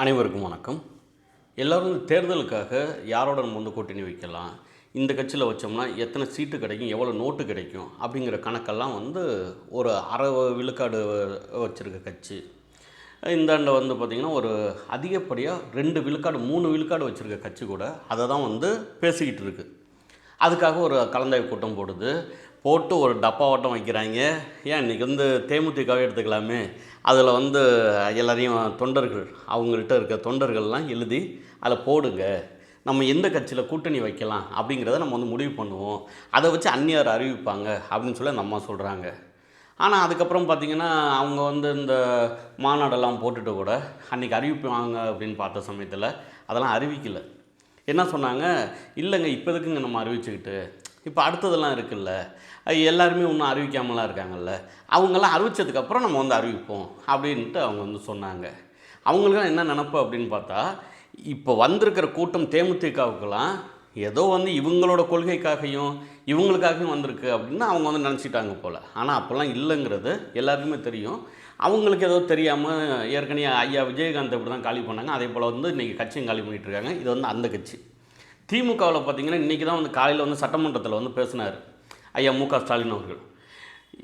அனைவருக்கும் வணக்கம். எல்லோரும் தேர்தலுக்காக யாரோட நம்ம வந்து கூட்டணி வைக்கலாம்? இந்த கட்சியில் வச்சோம்னா எத்தனை சீட்டு கிடைக்கும்? எவ்வளோ நோட்டு கிடைக்கும்? அப்படிங்கிற கணக்கெல்லாம் வந்து ஒரு அரை விழுக்காடு வச்சுருக்க கட்சி. இந்தாண்ட வந்து பார்த்திங்கன்னா ஒரு அதிகப்படியாக ரெண்டு விழுக்காடு மூணு விழுக்காடு வச்சுருக்க கட்சி கூட அதை தான் வந்து பேசிக்கிட்டு இருக்குது அதுக்காக ஒரு கலந்தாய்வு கூட்டம் போடுது. போட்டு ஒரு டப்பா ஓட்டம் வைக்கிறாங்க. ஏன் இன்றைக்கி வந்து தேமுதிகவே எடுத்துக்கலாமே? அதில் வந்து எல்லாரையும் தொண்டர்கள் அவங்கள்ட்ட இருக்க தொண்டர்கள்லாம் எழுதி அதில் போடுங்க. நம்ம எந்த கட்சியில் கூட்டணி வைக்கலாம் அப்படிங்கிறத நம்ம வந்து முடிவு பண்ணுவோம். அதை வச்சு அந்நியார் அறிவிப்பாங்க அப்படின்னு சொல்லி அந்த அம்மா சொல்கிறாங்க ஆனால் அதுக்கப்புறம் பார்த்திங்கன்னா அவங்க வந்து இந்த மாநாடெல்லாம் போட்டுட்டு கூட அன்றைக்கி அறிவிப்பாங்க அப்படின்னு பார்த்த சமயத்தில் அதெல்லாம் அறிவிக்கலை. என்ன சொன்னாங்க? இல்லைங்க இப்போ எதுக்குங்க நம்ம அறிவிச்சுக்கிட்டு? இப்போ அடுத்ததெல்லாம் இருக்குல்ல. எல்லாருமே இன்னும் அறிவிக்காமலாம் இருக்காங்கல்ல. அவங்கெல்லாம் அறிவித்ததுக்கப்புறம் நம்ம வந்து அறிவிப்போம் அப்படின்ட்டு அவங்க வந்து சொன்னாங்க. அவங்களுக்கெல்லாம் என்ன நினப்பு அப்படின்னு பார்த்தா இப்போ வந்திருக்கிற கூட்டம் தேமுதிகவுக்கெல்லாம் ஏதோ வந்து இவங்களோட கொள்கைக்காகவும் இவங்களுக்காகவும் வந்திருக்கு அப்படின்னு அவங்க வந்து நினச்சிட்டாங்க போல். ஆனால் அப்போல்லாம் இல்லைங்கிறது எல்லாருக்குமே தெரியும். அவங்களுக்கு ஏதோ தெரியாமல் ஏற்கனவே ஐயா விஜயகாந்த் இப்படி தான் காலி பண்ணாங்க. அதே போல் வந்து இன்றைக்கி கட்சியும் காலி பண்ணிகிட்டு இருக்காங்க. இது வந்து அந்த கட்சி. திமுகவில் பார்த்திங்கன்னா இன்றைக்கி தான் வந்து காலையில் வந்து சட்டமன்றத்தில் வந்து பேசினார். ஐயா மு க ஸ்டாலின் அவர்கள்.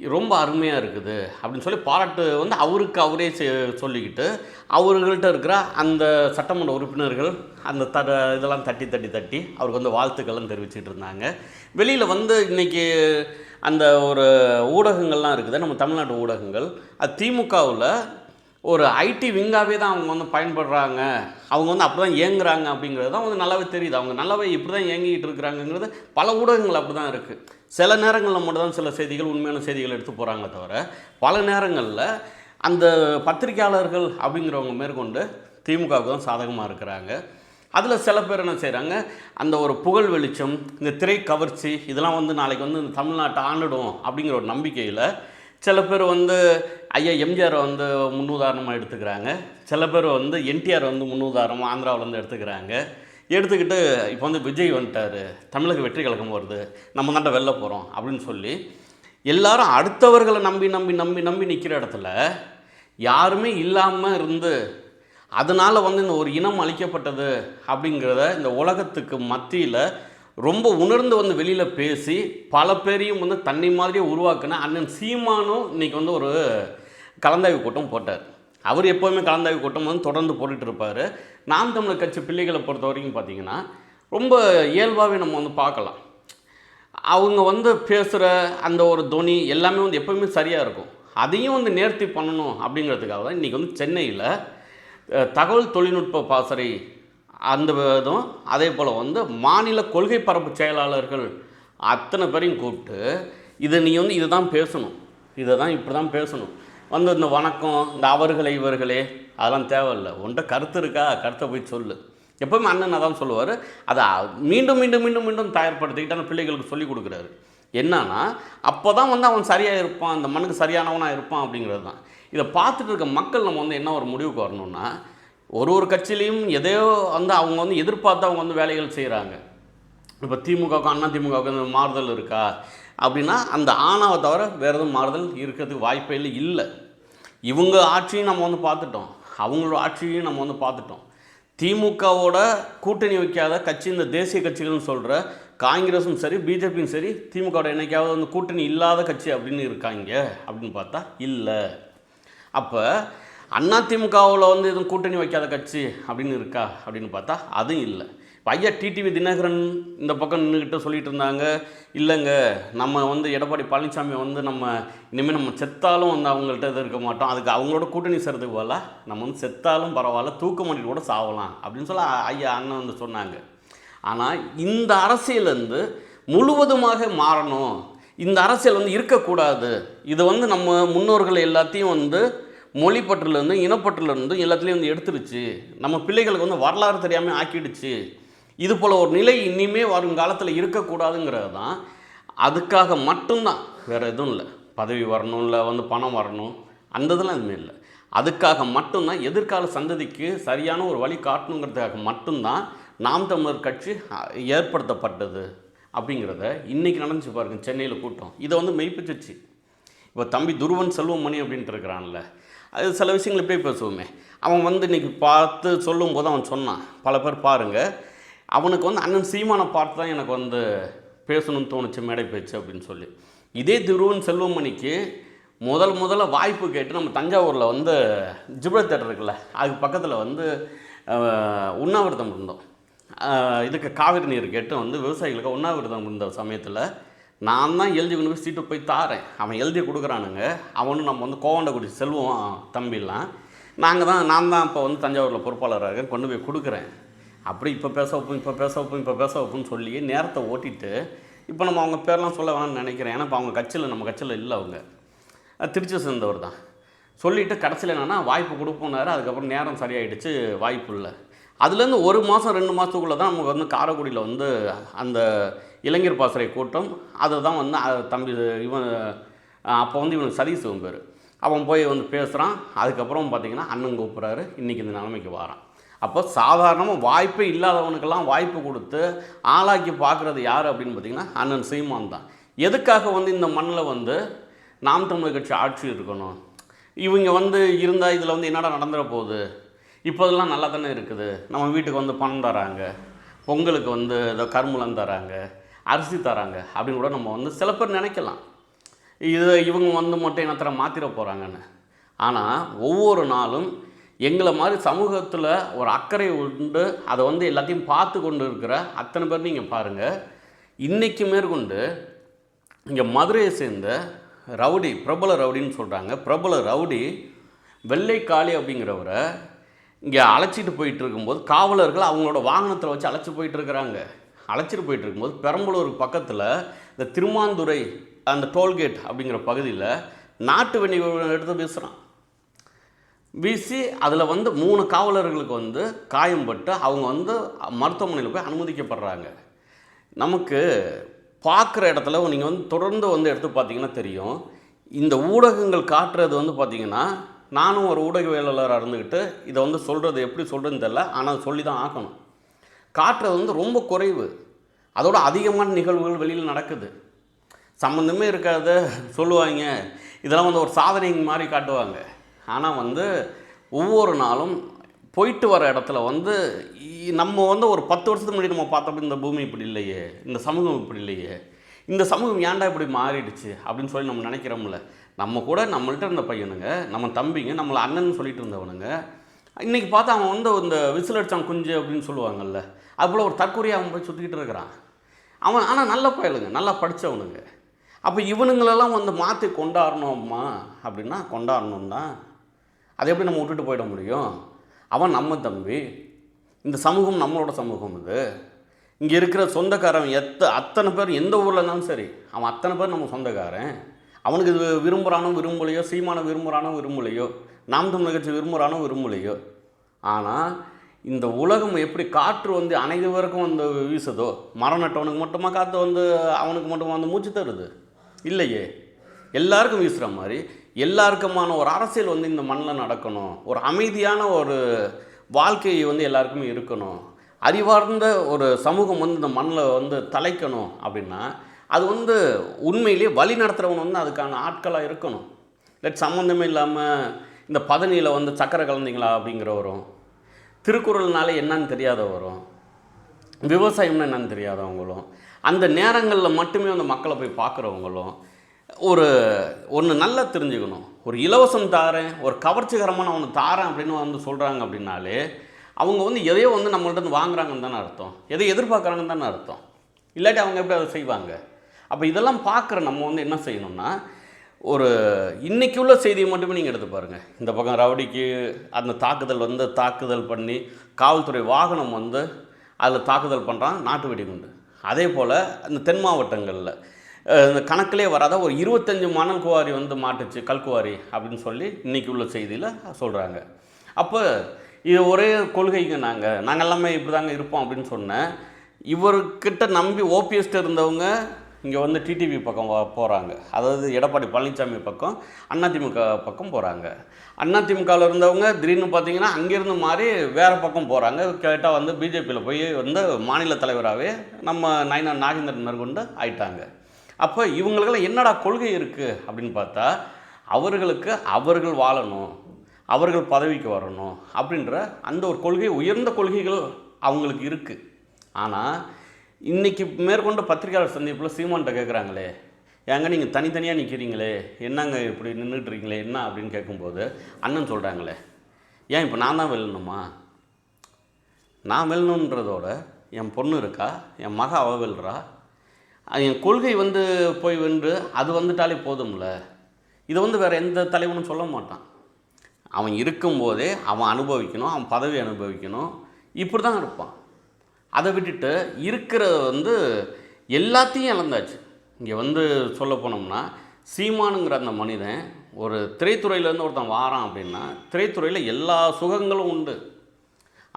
ரொம்ப அருமையாக இருக்குது அப்படின்னு சொல்லி பாராட்டு வந்து அவருக்கு அவரே செ- சொல்லிக்கிட்டு அவர்கள்ட்ட இருக்கிற அந்த சட்டமன்ற உறுப்பினர்கள் அந்த த இதெல்லாம் தட்டி தட்டி தட்டி அவருக்கு வந்து வாழ்த்துக்கள்லாம் தெரிவிச்சிட்டு இருந்தாங்க. வெளியில் வந்து இன்றைக்கி அந்த ஒரு ஊடகங்கள்லாம் இருக்குது. நம்ம தமிழ்நாட்டு ஊடகங்கள். அது திமுகவில் ஒரு ஐடி விங்காகவே தான் அவங்க வந்து பயன்படுறாங்க. அவங்க வந்து அப்படி தான் இயங்குறாங்க அப்படிங்கிறது தான் வந்து நல்லாவே தெரியுது. அவங்க நல்லாவே இப்படி தான் இயங்கிக்கிட்டு இருக்கிறாங்கங்கிறது பல ஊடகங்கள் அப்படி தான் இருக்குது சில நேரங்களில் மட்டும் தான் சில செய்திகள் உண்மையான செய்திகள் எடுத்து போகிறாங்க தவிர பல நேரங்களில் அந்த பத்திரிக்கையாளர்கள் அப்படிங்கிறவங்க மேற்கொண்டு திமுகவுக்கு தான் சாதகமாக இருக்கிறாங்க. அதில் சில பேர் என்ன செய்கிறாங்க அந்த ஒரு புகழ் வெளிச்சம் இந்த திரை கவர்ச்சி இதெல்லாம் வந்து நாளைக்கு வந்து இந்த தமிழ்நாட்டை ஆண்டுடும் அப்படிங்கிற ஒரு நம்பிக்கையில் சில பேர் வந்து ஐயா எம்ஜிஆர் வந்து முன்னுதாரணமாக எடுத்துக்கிறாங்க. சில பேர் வந்து என்டிஆர் வந்து முன்னுதாரணமாக ஆந்திராவிலேருந்து எடுத்துக்கிறாங்க. எடுத்துக்கிட்டு இப்போ வந்து விஜய் வந்துட்டார். தமிழக வெற்றி கழகம் வருது. நம்ம தாண்ட வெளில போகிறோம் அப்படின்னு சொல்லி எல்லாரும் அடுத்தவர்களை நம்பி நம்பி நம்பி நம்பி நிற்கிற இடத்துல யாருமே இல்லாமல் இருந்து அதனால் வந்து இந்த ஒரு இனம் அழிக்கப்பட்டது அப்படிங்கிறத இந்த உலகத்துக்கு மத்தியில் ரொம்ப உணர்ந்து வந்து வெளியில் பேசி பல பேரையும் வந்து தன்னை மாதிரியே உருவாக்குன அண்ணன் சீமானும் இன்றைக்கி வந்து ஒரு கலந்தாய்வு கூட்டம் போட்டார். அவர் எப்போவுமே கலந்தாய்வு கூட்டம் வந்து தொடர்ந்து போட்டுட்டு இருப்பார். நாம் தமிழர் கட்சி பிள்ளைகளை பொறுத்த வரைக்கும் பார்த்தீங்கன்னா ரொம்ப இயல்பாகவே நம்ம வந்து பார்க்கலாம். அவங்க வந்து பேசுகிற அந்த ஒரு துணி எல்லாமே வந்து எப்போவுமே சரியாக இருக்கும். அதையும் வந்து நேர்த்தி பண்ணணும் அப்படிங்கிறதுக்காக தான் இன்றைக்கி வந்து சென்னையில் தகவல் தொழில்நுட்ப பாசறை அந்த இதுவும் அதே போல் வந்து மாநில கொள்கை பரப்பு செயலாளர்கள் அத்தனை பேரையும் கூப்பிட்டு இதை நீ வந்து இதை தான் பேசணும். இதை தான் இப்படி தான் பேசணும். வந்து இந்த வணக்கம் இந்த அவர்களே இவர்களே அதெல்லாம் தேவையில்லை. உன்கிட்ட கருத்து இருக்கா? கருத்தை போய் சொல்லு. எப்பவுமே அண்ணன் தான் சொல்லுவார். அதை மீண்டும் மீண்டும் மீண்டும் மீண்டும் தயார்படுத்திக்கிட்டு அந்த பிள்ளைகளுக்கு சொல்லி கொடுக்குறாரு. என்னன்னா அப்போ தான் வந்து அவன் சரியாக இருப்பான் அந்த மண்ணுக்கு சரியானவனாக இருப்பான் அப்படிங்கிறது தான். இதை பார்த்துட்டு இருக்க மக்கள் நம்ம வந்து என்ன ஒரு முடிவுக்கு வரணும்னா ஒரு ஒரு கட்சியிலையும் எதையோ வந்து அவங்க வந்து எதிர்பார்த்து அவங்க வந்து வேலைகள் செய்கிறாங்க இப்போ திமுகவுக்கும் அண்ணா திமுகவுக்கு மாறுதல் இருக்கா? அப்படின்னா அந்த ஆணாவை தவிர வேறு எதுவும் மாறுதல் இருக்கிறதுக்கு வாய்ப்பே இல்லை இல்லை. இவங்க ஆட்சியும் நம்ம வந்து பார்த்துட்டோம். அவங்களோட ஆட்சியையும் நம்ம வந்து பார்த்துட்டோம். திமுகவோட கூட்டணி வைக்காத கட்சி இந்த தேசிய கட்சிகள்னு சொல்கிற காங்கிரஸும் சரி பிஜேபியும் சரி திமுகவோட என்னைக்காவது வந்து கூட்டணி இல்லாத கட்சி அப்படின்னு இருக்காங்க அப்படின்னு பார்த்தா இல்லை. அப்போ அண்ணா திமுகவில் வந்து எதுவும் கூட்டணி வைக்காத கட்சி அப்படின்னு இருக்கா அப்படின்னு பார்த்தா அதுவும் இல்லை. இப்போ ஐயா டிடிவி தினகரன் இந்த பக்கம் நின்றுக்கிட்ட சொல்லிட்டு இருந்தாங்க. இல்லைங்க நம்ம வந்து எடப்பாடி பழனிசாமி வந்து நம்ம இனிமேல் நம்ம செத்தாலும் வந்து அவங்கள்ட்ட இது இருக்க மாட்டோம். அதுக்கு அவங்களோட கூட்டணி சேர்றதுக்கு போல நம்ம வந்து செத்தாலும் பரவாயில்ல தூக்க மாட்டிட்டு கூட சாவலாம் அப்படின்னு சொல்ல ஐயா அண்ணன் வந்து சொன்னாங்க. ஆனால் இந்த அரசியலேருந்து முழுவதுமாக மாறணும். இந்த அரசியல் வந்து இருக்கக்கூடாது. இது வந்து நம்ம முன்னோர்கள் எல்லாத்தையும் வந்து மொழிப்பற்றுலேருந்து இனப்பற்றுலேருந்து எல்லாத்துலேயும் வந்து எடுத்துருச்சு. நம்ம பிள்ளைகளுக்கு வந்து வரலாறு தெரியாமல் ஆக்கிடுச்சு. இது போல் ஒரு நிலை இனிமே வருங்காலத்தில் இருக்கக்கூடாதுங்கிறது தான். அதுக்காக மட்டும்தான். வேறு எதுவும் இல்லை. பதவி வரணும் இல்லை வந்து பணம் வரணும். அந்த இதெல்லாம் எதுவுமே இல்லை. அதுக்காக மட்டும்தான் எதிர்கால சந்ததிக்கு சரியான ஒரு வழி காட்டணுங்கிறதுக்காக மட்டும்தான் நாம் தமிழர் கட்சி ஏற்படுத்தப்பட்டது அப்படிங்கிறத இன்றைக்கி நடந்துச்சு பாருங்க சென்னையில் கூட்டம். இதை வந்து மெய்ப்பிச்சிச்சு. இப்போ தம்பி துருவன் செல்வமணி அப்படின்ட்டு இருக்கிறான்ல அது சில விஷயங்கள் இப்படியே பேசுவோமே. அவன் வந்து இன்றைக்கி பார்த்து சொல்லும்போது அவன் சொன்னான். பல பேர் பாருங்கள் அவனுக்கு வந்து அண்ணன் சீமானை பார்த்து தான் எனக்கு வந்து பேசணும்னு தோணுச்சு மேடை பேச்சு அப்படின்னு சொல்லி. இதே திருவன் செல்வமணிக்கு முதல் முதல்ல வாய்ப்பு கேட்டு நம்ம தஞ்சாவூரில் வந்து ஜிப்ர தேட்டர் இருக்குல்ல அதுக்கு பக்கத்தில் வந்து உண்ணாவிரதம் இருந்தோம். இதுக்கு காவிரி நீர் கேட்டு வந்து விவசாயிகளுக்கு உண்ணாவிரதம் இருந்த சமயத்தில் நான் தான் எழுதி கொண்டு போய் சீட்டு போய் தாரேன். அவன் எழுதி கொடுக்குறானுங்க. அவனும் நம்ம வந்து கோவண்டக்குடி செல்வம் தம்பிலாம். நாங்கள் தான் நான் தான் இப்போ வந்து தஞ்சாவூரில் பொறுப்பாளராக கொண்டு போய் கொடுக்குறேன். அப்படி இப்போ பேச வைப்போம் இப்போ பேச வைப்போம் இப்போ பேச வைப்போம்னு சொல்லி நேரத்தை ஓட்டிட்டு இப்போ நம்ம அவங்க பேர்லாம் சொல்ல வேணாம்னு நினைக்கிறேன். ஏன்னா இப்போ அவங்க கட்சியில் நம்ம கட்சியில் இல்லை அவங்க. திருச்சி சேர்ந்தவர் தான். சொல்லிவிட்டு கடைசியில் என்னென்னா வாய்ப்பு கொடுப்போம்னாரு. அதுக்கப்புறம் நேரம் சரியாயிடுச்சு வாய்ப்பு இல்லை. அதுலேருந்து ஒரு மாதம் ரெண்டு மாதத்துக்குள்ளே தான் நமக்கு வந்து காரைக்குடியில் வந்து அந்த இளைஞர் பாசறை கூட்டம் அதை தான் வந்து தம்பி இவன் அப்போ வந்து இவனுக்கு சதீஷ் பேர். அவன் போய் வந்து பேசுகிறான் அதுக்கப்புறம் பார்த்திங்கன்னா அண்ணன் கூப்பிட்றாரு. இன்றைக்கி இந்த நிலைமைக்கு வாரான். அப்போ சாதாரணமாக வாய்ப்பே இல்லாதவனுக்கெல்லாம் வாய்ப்பு கொடுத்து ஆளாக்கி பார்க்குறது யார் அப்படின்னு பார்த்தீங்கன்னா அண்ணன் சீமான் தான். எதுக்காக வந்து இந்த மண்ணில் வந்து நாம் தமிழர் கட்சி ஆட்சி இருக்கணும்? இவங்க வந்து இருந்தால் இதில் வந்து என்னடா நடந்துட போகுது? இப்போதெல்லாம் நல்லா தானே இருக்குது. நம்ம வீட்டுக்கு வந்து பணம் தராங்க. பொங்கலுக்கு வந்து ஏதோ கரும்புலம் தராங்க. அரிசி தராங்க அப்படின்னு கூட நம்ம வந்து சில பேர் நினைக்கலாம். இது இவங்க வந்து மட்டும் இனத்தர மாற்றிட போகிறாங்கன்னு ஆனால் ஒவ்வொரு நாளும் எங்களை மாதிரி சமூகத்தில் ஒரு அக்கறை உண்டு. அதை வந்து எல்லாத்தையும் பார்த்து கொண்டு இருக்கிற அத்தனை பேர் நீங்கள் பாருங்கள் இன்றைக்கு மேற்கொண்டு இங்கே மதுரையை சேர்ந்த ரவுடி பிரபல ரவுடின்னு சொல்கிறாங்க பிரபல ரவுடி வெள்ளை காளி அப்படிங்கிறவரை இங்கே அழைச்சிட்டு போயிட்டு இருக்கும்போது காவலர்கள் அவங்களோட வாகனத்தில் வச்சு அழைச்சி போயிட்டு இருக்கிறாங்க. அழைச்சிட்டு போயிட்டு இருக்கும்போது பெரம்பலூர் பக்கத்தில் இந்த திருமாந்துறை அந்த டோல்கேட் அப்படிங்கிற பகுதியில் நாட்டு வெண்ணி எடுத்து வீசுகிறான் வீசி அதில் வந்து மூணு காவலர்களுக்கு வந்து காயம்பட்டு அவங்க வந்து மருத்துவமனையில் போய் அனுமதிக்கப்படுறாங்க. நமக்கு பார்க்குற இடத்துல நீங்கள் வந்து தொடர்ந்து வந்து எடுத்து பார்த்தீங்கன்னா தெரியும். இந்த ஊடகங்கள் காட்டுறது வந்து பார்த்திங்கன்னா நானும் ஒரு ஊடகவியலாளராக இருந்துக்கிட்டு இதை வந்து சொல்கிறது எப்படி சொல்கிறதுன்னு தெரில ஆனால் சொல்லி தான் ஆகணும். காட்டுறது வந்து ரொம்ப குறைவு. அதோட அதிகமான நிகழ்வுகள் வெளியில் நடக்குது. சம்மந்தமே இருக்காத சொல்லுவாங்க. இதெல்லாம் வந்து ஒரு சாதனைங்க மாதிரி காட்டுவாங்க. ஆனால் வந்து ஒவ்வொரு நாளும் போயிட்டு வர இடத்துல வந்து இ- நம்ம வந்து ஒரு பத்து வருஷத்துக்கு முன்னாடி நம்ம பார்த்தப்ப இந்த பூமி இப்படி இல்லையே இந்த சமூகம் இப்படி இல்லையே இந்த சமூகம் ஏன்டா இப்படி மாறிடுச்சு அப்படின்னு சொல்லி நம்ம நினைக்கிறோம்ல. நம்ம கூட நம்மள்கிட்ட இருந்த பையனுங்க நம்ம தம்பிங்க நம்மளை அண்ணன் சொல்லிட்டு இருந்தவனுங்க இன்றைக்கி பார்த்தா அவன் வந்து இந்த விசில் அடித்தான் குஞ்சு அப்படின்னு சொல்லுவாங்கல்ல. அவ்வளோ ஒரு தற்கொலையாக அவன் போய் சுற்றிக்கிட்டு இருக்கிறான். அவன் ஆனால் நல்ல பயலுங்க நல்லா படித்தவனுங்க அப்போ இவனுங்களெல்லாம் வந்து மாற்றி கொண்டாடணும்மா அப்படின்னா கொண்டாடணும் தான் அதை எப்படி நம்ம விட்டுட்டு போயிட முடியும்? அவன் நம்ம தம்பி. இந்த சமூகம் நம்மளோட சமூகம் இது. இங்கே இருக்கிற சொந்தக்காரன் எத்த அத்தனை பேர் எந்த ஊரில் இருந்தாலும் சரி அவன் அத்தனை பேர் நம்ம சொந்தக்காரன். அவனுக்கு இது விரும்புகிறானோ விரும்பலையோ சீமான விரும்புகிறானோ விரும்பலையோ நாம் தமிழ் கட்சி விரும்புகிறானோ விரும்பலையோ. ஆனால் இந்த உலகம் எப்படி காற்று வந்து அனைவருக்கும் வந்து வீசுதோ மரம் நட்டவனுக்கு மட்டுமா காற்று வந்து அவனுக்கு மட்டுமா வந்து மூச்சு தருது? இல்லையே. எல்லாருக்கும் வீசுகிற மாதிரி எல்லாருக்குமான ஒரு அரசியல் வந்து இந்த மண்ணில் நடக்கணும். ஒரு அமைதியான ஒரு வாழ்க்கை வந்து எல்லாருக்குமே இருக்கணும். அறிவார்ந்த ஒரு சமூகம் வந்து இந்த மண்ணில் வந்து தலைக்கணும் அப்படின்னா அது வந்து உண்மையிலேயே வழி நடத்துகிறவங்க வந்து அதுக்கான ஆட்களாக இருக்கணும். லெட் சம்மந்தமே இல்லாமல் இந்த பதனியில் வந்து சக்கரை கலந்தீங்களா அப்படிங்கிற வரும் திருக்குறள்னாலே என்னன்னு தெரியாத வரும். விவசாயம்னா என்னன்னு தெரியாதவங்களும் அந்த நேரங்களில் மட்டுமே அந்த மக்களை போய் பார்க்குறவங்களும் ஒரு ஒன்று நல்லா தெரிஞ்சுக்கணும். ஒரு இலவசம் தாரேன் ஒரு கவர்ச்சிகரமான ஒன்று தாரேன் அப்படின்னு வந்து சொல்கிறாங்க அப்படின்னாலே அவங்க வந்து எதையோ வந்து நம்மள்ட்ட இருந்து வாங்குறாங்கன்னு தானே அர்த்தம். எதை எதிர்பார்க்குறாங்கன்னு தானே அர்த்தம். இல்லாட்டி அவங்க எப்படி அதை செய்வாங்க? அப்போ இதெல்லாம் பார்க்குற நம்ம வந்து என்ன செய்யணும்னா ஒரு இன்றைக்கி உள்ள செய்தியை மட்டுமே நீங்கள் எடுத்து பாருங்கள் இந்த பக்கம் ரவுடிக்கு அந்த தாக்குதல் வந்து தாக்குதல் பண்ணி காவல்துறை வாகனம் வந்து அதில் தாக்குதல் பண்ணுறான் நாட்டு வெடிகுண்டு அதே போல் இந்த தென் மாவட்டங்களில் இந்த கணக்கிலே வராத ஒரு இருபத்தஞ்சு மணல் குவாரி வந்து மாட்டுச்சு கல்குவாரி அப்படின்னு சொல்லி இன்னைக்கு உள்ள செய்தியில் சொல்கிறாங்க அப்போ இது ஒரே கொள்கைங்க நாங்கள் நாங்கள் எல்லாமே இப்படி தாங்க இருப்போம் அப்படின்னு சொன்னேன். இவர்கிட்ட நம்பி ஓபிஎஸ்ட்டு இருந்தவங்க இங்கே வந்து டிடிவி பக்கம் போகிறாங்க அதாவது எடப்பாடி பழனிசாமி பக்கம் அதிமுக பக்கம் போகிறாங்க அதிமுகவில் இருந்தவங்க திடீர்னு பார்த்தீங்கன்னா அங்கேருந்து மாறி வேறு பக்கம் போகிறாங்க கேட்டால் வந்து பிஜேபியில் போய் வந்து மாநில தலைவராகவே நம்ம நயனா நாகேந்திரன் மேற்கொண்டு ஆயிட்டாங்க. அப்போ இவங்களுக்கெல்லாம் என்னடா கொள்கை இருக்குது அப்படின்னு பார்த்தா அவர்களுக்கு அவர்கள் வாழணும் அவர்கள் பதவிக்கு வரணும் அப்படின்ற அந்த ஒரு கொள்கை உயர்ந்த கொள்கைகள் அவங்களுக்கு இருக்குது ஆனால் இன்றைக்கி மேற்கொண்ட பத்திரிகையாளர் சந்திப்பில் சீமான்கிட்ட கேட்குறாங்களே ஏங்க நீங்கள் தனித்தனியாக நிற்கிறீங்களே என்னங்க இப்படி நின்றுட்டு இருக்கீங்களே என்ன அப்படின்னு கேட்கும்போது அண்ணன் சொல்கிறாங்களே ஏன் இப்போ நான் தான் வெல்லணுமா? நான் வெல்லணுன்றதோட என் பொண்ணு இருக்கா? என் மக அவ வெல்றா? என் கொள்கை வந்து போய் வென்று அது வந்துட்டாலே போதும்ல. இதை வந்து வேறு எந்த தலைவனும் சொல்ல மாட்டான். அவன் இருக்கும்போதே அவன் அனுபவிக்கணும் அவன் பதவி அனுபவிக்கணும். இப்படி தான் இருப்பான். அதை விட்டுட்டு இருக்கிறத வந்து எல்லாத்தையும் இழந்தாச்சு. இங்கே வந்து சொல்ல போனோம்னா சீமானுங்கிற அந்த மனிதன் ஒரு திரைத்துறையிலேருந்து ஒருத்தன் வாரான் அப்படின்னா திரைத்துறையில் எல்லா சுகங்களும் உண்டு.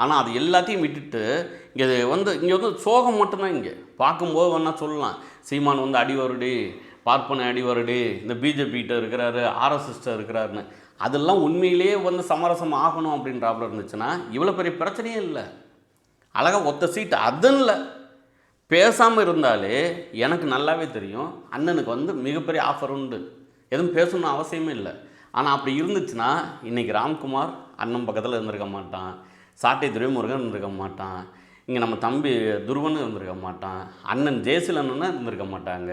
ஆனால் அது எல்லாத்தையும் விட்டுட்டு இங்கே வந்து இங்கே வந்து சோகம் மட்டும்தான் இங்கே. பார்க்கும்போது வேணால் சொல்லலாம். சீமான் வந்து அடி வருடி பார்ப்பன அடி வருடி இந்த பிஜேபிகிட்ட இருக்கிறாரு ஆர்எஸ்எஸ்ட்ட இருக்கிறாருன்னு. அதெல்லாம் உண்மையிலேயே வந்து சமரசம் ஆகணும் அப்படின்றாப்புல இருந்துச்சுன்னா இவ்வளோ பெரிய பிரச்சனையே இல்லை. அழகாக ஒத்த சீட்டு அதுன்னு இல்லை பேசாமல் இருந்தாலே எனக்கு நல்லாவே தெரியும். அண்ணனுக்கு வந்து மிகப்பெரிய ஆஃபர் உண்டு. எதுவும் பேசணும்னு அவசியமே இல்லை. ஆனால் அப்படி இருந்துச்சுன்னா இன்றைக்கி ராம்குமார் அண்ணன் பக்கத்தில் இருந்திருக்க மாட்டான். சாட்டை துரைமுருகன் இருந்திருக்க மாட்டான். இங்கே நம்ம தம்பி துருவன் இருந்திருக்க மாட்டான். அண்ணன் ஜெயசில் இருந்திருக்க மாட்டாங்க.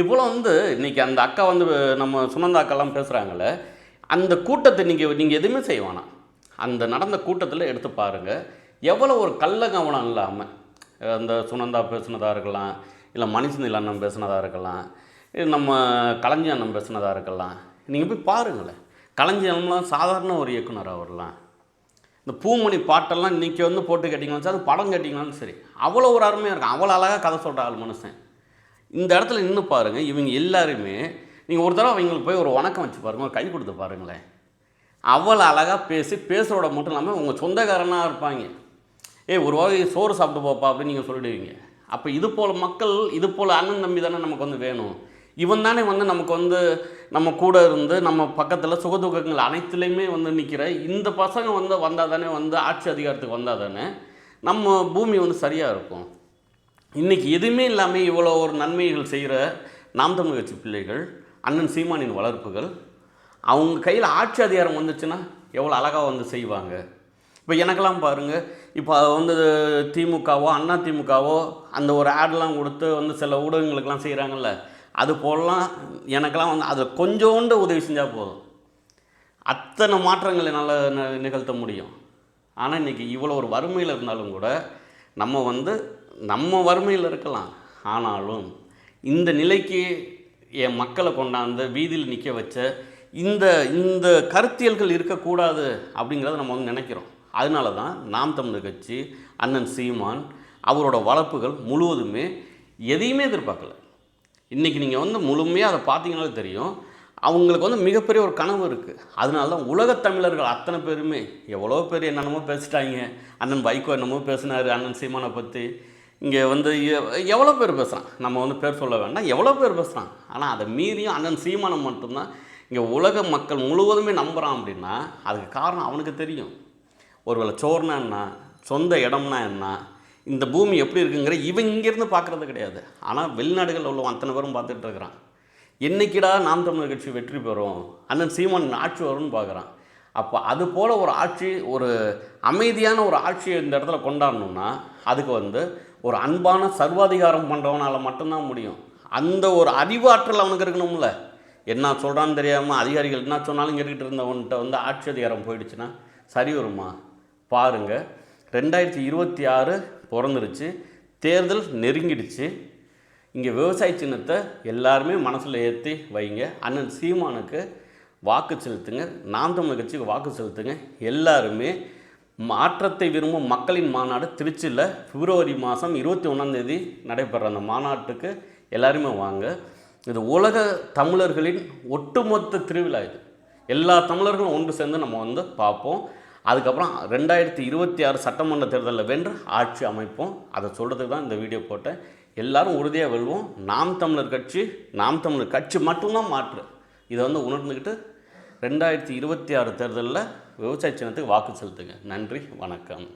இப்போலாம் வந்து இன்றைக்கி அந்த அக்கா வந்து நம்ம சுனந்த அக்காலாம் பேசுகிறாங்களே அந்த கூட்டத்தை நீங்கள் நீங்கள் எதுவுமே செய்வானா அந்த நடந்த கூட்டத்தில் எடுத்து பாருங்கள் எவ்வளோ ஒரு கள்ள கவனம் இல்லாமல் அந்த சுனந்தா பேசுனதாக இருக்கலாம் இல்லை மணிசனில் அண்ணன் பேசுனதாக இருக்கலாம் இல்லை நம்ம கலைஞர் அண்ணன் பேசுனதாக இருக்கலாம். நீங்கள் போய் பாருங்களேன். கலைஞர் அண்ணன்லாம் சாதாரண ஒரு இயக்குனராக அவர்லாம். இந்த பூமணி பாட்டெல்லாம் இன்றைக்கி வந்து போட்டு கேட்டிங்கன்னு சரி அது படம் கேட்டிங்கனாலும் சரி அவ்வளோ ஒரு அருமையாக இருக்கும். அவ்வளோ அழகாக கதை சொல்கிற ஆள் மனுஷன். இந்த இடத்துல நின்று பாருங்கள் இவங்க எல்லாருமே நீங்கள் ஒரு தடவை அவங்களுக்கு போய் ஒரு வணக்கம் வச்சு பாருங்கள் கை கொடுத்து பாருங்களேன். அவ்வளோ அழகாக பேசி பேசுகிறோட மட்டும் இல்லாமல் உங்கள் சொந்தக்காரனாக இருப்பாங்க. ஏய் ஒரு வகை சோறு சாப்பிட்டு போப்பா அப்படின்னு நீங்கள் சொல்லிடுவீங்க. அப்போ இது போல் மக்கள் இது போல் அண்ணன் தம்பி தானே நமக்கு வந்து வேணும். இவன் தானே வந்து நமக்கு வந்து நம்ம கூட இருந்து நம்ம பக்கத்தில் சுகதுக்கங்கள் அனைத்துலேயுமே வந்து நிற்கிற இந்த பசங்க வந்து வந்தால் தானே வந்து ஆட்சி அதிகாரத்துக்கு வந்தால் தானே நம்ம பூமி வந்து சரியாக இருக்கும். இன்றைக்கி எதுவுமே இல்லாமல் இவ்வளோ ஒரு நன்மைகள் செய்கிற நாம் தமிழ் கட்சி பிள்ளைகள் அண்ணன் சீமானின் வளர்ப்புகள் அவங்க கையில் ஆட்சி அதிகாரம் வந்துச்சுன்னா எவ்வளோ அழகாக வந்து செய்வாங்க. இப்போ எனக்கெல்லாம் பாருங்கள் இப்போ வந்து திமுகவோ அண்ணா திமுகவோ அந்த ஒரு ஆட்லாம் கொடுத்து வந்து சில ஊடகங்களுக்கெல்லாம் செய்கிறாங்கல்ல அது போலலாம் எனக்கெல்லாம் வந்து அதை கொஞ்சோண்டு உதவி செஞ்சால் போதும். அத்தனை மாற்றங்களை என்னால் ந- நிகழ்த்த முடியும். ஆனால் இன்றைக்கி இவ்வளோ ஒரு வறுமையில் இருந்தாலும் கூட நம்ம வந்து நம்ம வறுமையில் இருக்கலாம். ஆனாலும் இந்த நிலைக்கு என் மக்களை கொண்டாந்து வீதியில் நிற்க வச்ச இந்த இந்த கருத்தியல்கள் இருக்கக்கூடாது அப்படிங்கிறத நம்ம வந்து நினைக்கிறோம். அதனால தான் நாம் தமிழர் கட்சி அண்ணன் சீமான் அவரோட வளர்ப்புகள் முழுவதுமே எதையுமே எதிர்பார்க்கல. இன்றைக்கி நீங்கள் வந்து முழுமையாக அதை பார்த்தீங்கனாலே தெரியும். அவங்களுக்கு வந்து மிகப்பெரிய ஒரு கனவு இருக்குது அதனால தான் உலகத் தமிழர்கள் அத்தனை பேருமே எவ்வளோ பேர் என்னென்னமோ பேசிட்டாங்க. அண்ணன் வைகோ என்னமோ பேசினார் அண்ணன் சீமானை பற்றி இங்கே வந்து எவ்வளோ பேர் பேசுகிறான் நம்ம வந்து பேர் சொல்ல வேண்டாம். எவ்வளோ பேர் பேசுகிறான் ஆனால் அதை மீறியும் அண்ணன் சீமானம் மட்டும்தான் இங்கே உலக மக்கள் முழுவதுமே நம்புகிறான் அப்படின்னா அதுக்கு காரணம் அவனுக்கு தெரியும். ஒருவேளை சோறுனா என்ன? சொந்த இடம்னா என்ன? இந்த பூமி எப்படி இருக்குங்கிற இவன் இங்கேருந்து பார்க்குறது கிடையாது. ஆனால் வெளிநாடுகளில் உள்ள அத்தனை பேரும் பார்த்துட்டு இருக்கிறான். என்னைக்கிடா நாம் தமிழர் கட்சி வெற்றி பெறும்? அண்ணன் சீமான் ஆட்சி வரும்னு பார்க்குறான். அப்போ அது போல் ஒரு ஆட்சி ஒரு அமைதியான ஒரு ஆட்சியை இந்த இடத்துல கொண்டாடணும்னா அதுக்கு வந்து ஒரு அன்பான சர்வாதிகாரம் பண்ணுறவனால் மட்டும்தான் முடியும். அந்த ஒரு அறிவாற்றல் அவனுக்கு இருக்கணும்ல. என்ன சொல்கிறான்னு தெரியாமல் அதிகாரிகள் என்ன சொன்னாலும் கேட்டுக்கிட்டு இருந்தவன்கிட்ட வந்து ஆட்சி அதிகாரம் போயிடுச்சுன்னா சரி வருமா? பாருங்கள் ரெண்டாயிரத்தி இருபத்தி ஆறு பிறந்துருச்சு. தேர்தல் நெருங்கிடுச்சு. இங்கே விவசாய சின்னத்தை எல்லாருமே மனசில் ஏற்றி வைங்க. அண்ணன் சீமானுக்கு வாக்கு செலுத்துங்க. நாம் தமிழ் கட்சிக்கு வாக்கு செலுத்துங்க. எல்லாருமே மாற்றத்தை விரும்பும் மக்களின் மாநாடு திருச்சியில் பிப்ரவரி மாதம் இருபத்தி ஒன்றாந்தேதி நடைபெற அந்த மாநாட்டுக்கு எல்லாருமே வாங்க. இது உலக தமிழர்களின் ஒட்டுமொத்த திருவிழா இது. எல்லா தமிழர்களும் ஒன்று சேர்ந்து நம்ம வந்து பார்ப்போம். அதுக்கப்புறம் ரெண்டாயிரத்தி இருபத்தி ஆறு சட்டமன்ற தேர்தலில் வென்று ஆட்சி அமைப்போம். அதை சொல்கிறதுக்கு தான் இந்த வீடியோ போட்டேன். எல்லாரும் உறுதியாக வெல்வோம். நாம் தமிழர் கட்சி நாம் தமிழர் கட்சி மட்டும்தான் மாற்று. இதை வந்து உணர்ந்துக்கிட்டு ரெண்டாயிரத்தி இருபத்தி ஆறு தேர்தலில் விவசாய சின்னத்துக்கு வாக்கு செலுத்துங்க. நன்றி வணக்கம்.